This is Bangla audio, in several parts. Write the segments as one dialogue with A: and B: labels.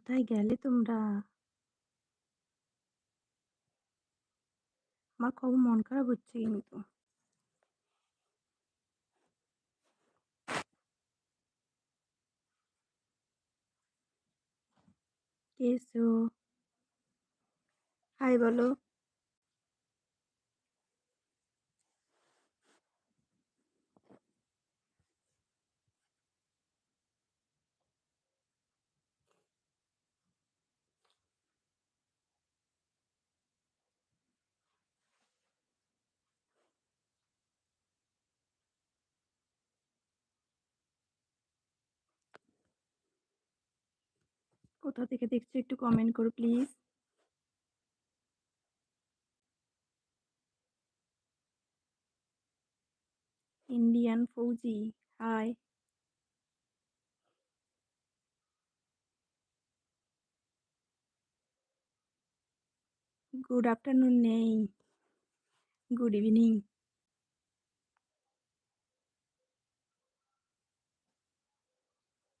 A: কোথায় গেলে তোমরা? আমার খুব মন খারাপ হচ্ছে কিন্তু। কেসো হাই বলো। কোথা থেকে দেখছ একটু কমেন্ট করো please. Indian Fauji, hi. Good afternoon নেই। Good evening.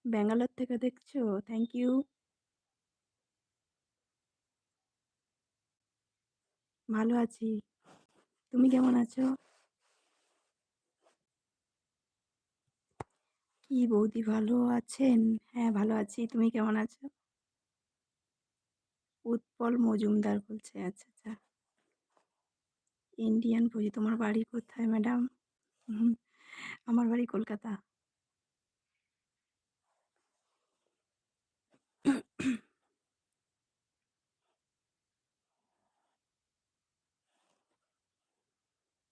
A: ব্যাঙ্গালোর থেকে দেখছ? Thank you. ভালো আছি। তুমি কেমন আছো? কি বৌদি ভালো আছেন? হ্যাঁ, ভালো আছি। তুমি কেমন আছো? উৎপল মজুমদার বলছে। আচ্ছা, আচ্ছা। ইন্ডিয়ান ফৌজি। তোমার বাড়ি কোথায় ম্যাডাম? আমার বাড়ি কলকাতা।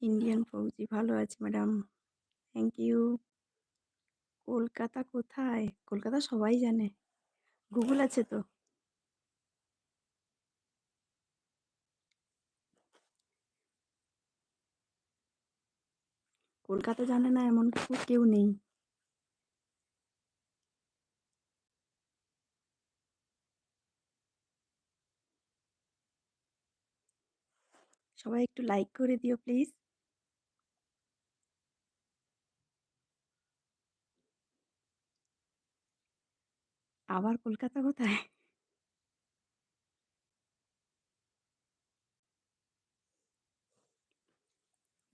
A: ইন্ডিয়ান ফৌজি ভালো আছি ম্যাডাম। Thank you. কলকাতা কোথায়? কলকাতা সবাই জানে। গুগল আছে তো? কলকাতা জানে না এমন কিছু কেউ নেই। সবাই একটু লাইক করে দিও প্লিজ। আবার কলকাতা কোথায়?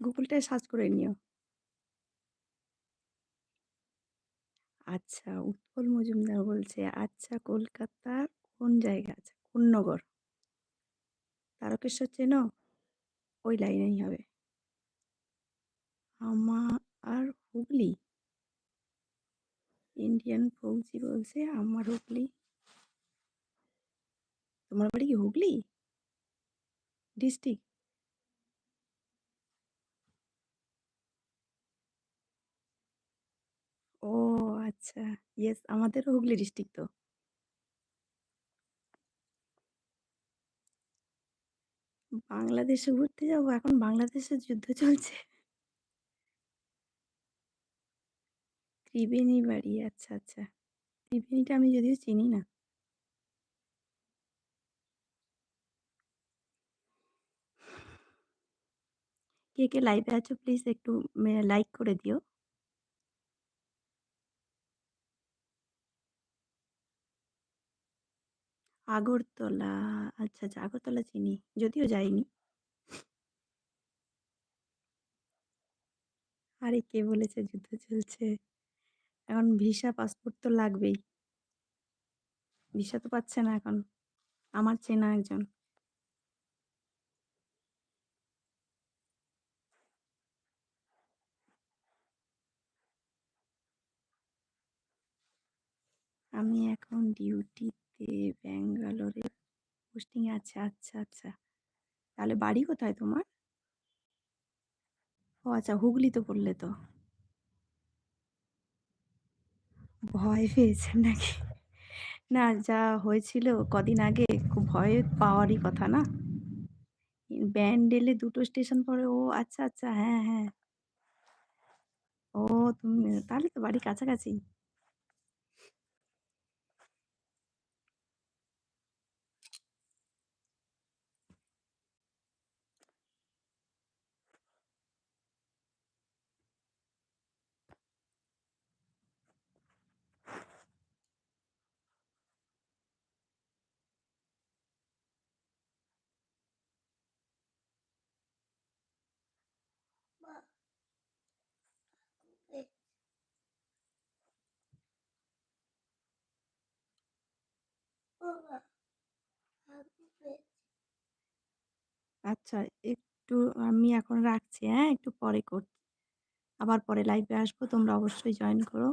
A: গুগলটায় সার্চ করে নিও। আচ্ছা, উৎপল মজুমদার বলছে। আচ্ছা, কলকাতার কোন জায়গা? আছে কোন নগর? তারকেশ্বর চেনো? ওই লাইনেই হবে। আমার হুগলি? ইন্ডিয়ান ফৌজি বলছে, আমার হুগলি। তোমার বাড়ি কি হুগলি? ডিস্ট্রিক্ট? ও আচ্ছা। ইয়েস আমাদেরও হুগলি ডিস্ট্রিক্ট তো। বাংলাদেশে ঘুরতে যাব? এখন বাংলাদেশে যুদ্ধ চলছে। ত্রিবেণী বাড়ি। আচ্ছা, আচ্ছা। ত্রিবেণীটা আমি যদিও চিনি না। কে, কে লাইভে আছো প্লিজ একটু লাইক করে দিও। আগরতলা। আচ্ছা, আচ্ছা। আগরতলা চিনি। যদিও যাইনি। আরে কে বলেছে যুদ্ধ চলছে? এখন ভিসা পাসপোর্ট তো লাগবেই। ভিসা তো পাচ্ছে না এখন। আমার চেনা একজন। আমি এখন ডিউটিতে ব্যাঙ্গালোরে পোস্টিং আছে। আচ্ছা, আচ্ছা। তাহলে বাড়ি কোথায় তোমার? ও আচ্ছা, হুগলি তো বললে তো। ভয় পেয়েছেন নাকি? না, যা হয়েছিল কদিন আগে খুব ভয় পাওয়ারই কথা না? ব্যান্ড এলে দুটো স্টেশন পরে ও আচ্ছা, আচ্ছা। হ্যাঁ, হ্যাঁ। ও তুমি তাহলে তো বাড়ি কাছাকাছি। আচ্ছা একটু আমি এখন রাখছি হ্যাঁ? একটু পরে করছি। আবার পরে লাইভে আসব, তোমরা অবশ্যই জয়েন করো।